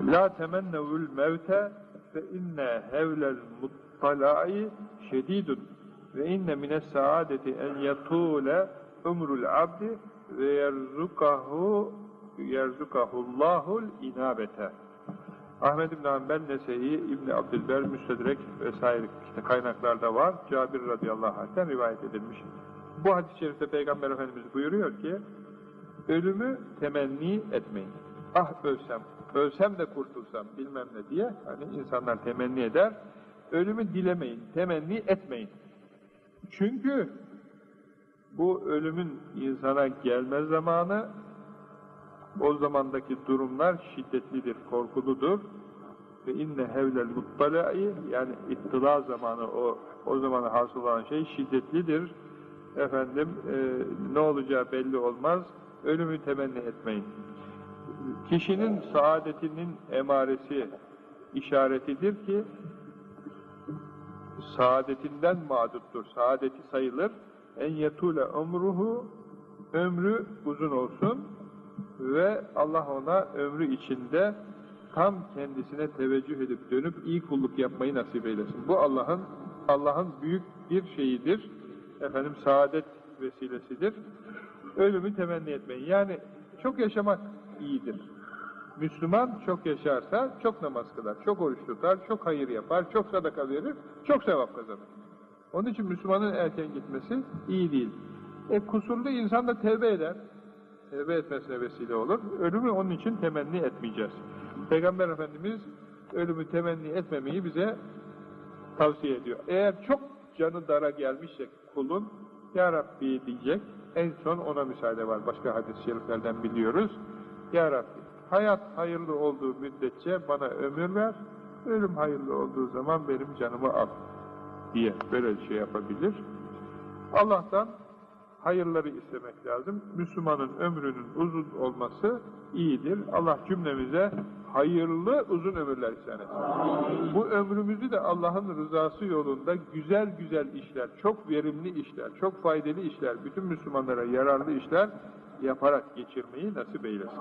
La temennevül mevte fe inne hevlel muttala'i şedidun ve inne mines saadeti en yatule umrul abdi ve yerzukahu yerzukahullahul inabete. Ahmed İbn Hanbel, Nese'yi, İbn Abdülber, Müstedrek vesaire işte kaynaklarda var. Cabir radıyallahu anh'ten rivayet edilmiş. Bu hadis-i şerifte Peygamber Efendimiz buyuruyor ki, ölümü temenni etmeyin. Ah ölsem, ölsem de kurtulsam bilmem ne diye hani insanlar temenni eder. Ölümü dilemeyin, temenni etmeyin. Çünkü bu ölümün insana gelme zamanı o zamandaki durumlar şiddetlidir, korkuludur. Ve inne hevlel muttalai yani ittila zamanı o o zamanı hasıl olan şey şiddetlidir. Efendim e, ne olacağı belli olmaz. Ölümü temenni etmeyin. Kişinin saadetinin emaresi, işaretidir ki saadetinden mağduttur. Saadeti sayılır. En yetule ömruhu ömrü uzun olsun ve Allah ona ömrü içinde tam kendisine teveccüh edip dönüp iyi kulluk yapmayı nasip eylesin. Bu Allah'ın Allah'ın büyük bir şeyidir. Efendim saadet vesilesidir. Ölümü temenni etmeyin. Yani çok yaşamak iyidir. Müslüman çok yaşarsa çok namaz kılar, çok oruç tutar, çok hayır yapar, çok sadaka verir, çok sevap kazanır. Onun için Müslümanın erken gitmesi iyi değil. E kusurlu insan da tevbe eder. Tevbe etmesine vesile olur. Ölümü onun için temenni etmeyeceğiz. Peygamber Efendimiz ölümü temenni etmemeyi bize tavsiye ediyor. Eğer çok canı dara gelmişse kulun Ya Rabbi diyecek. En son ona müsaade var. Başka hadis-i şeriflerden biliyoruz. Ya Rabbi hayat hayırlı olduğu müddetçe bana ömür ver. Ölüm hayırlı olduğu zaman benim canımı al diye böyle şey yapabilir. Allah'tan hayırları istemek lazım. Müslümanın ömrünün uzun olması iyidir. Allah cümlemize hayırlı uzun ömürler ihsan etsin. Bu ömrümüzü de Allah'ın rızası yolunda güzel güzel işler, çok verimli işler, çok faydalı işler, bütün Müslümanlara yararlı işler yaparak geçirmeyi nasip eylesin.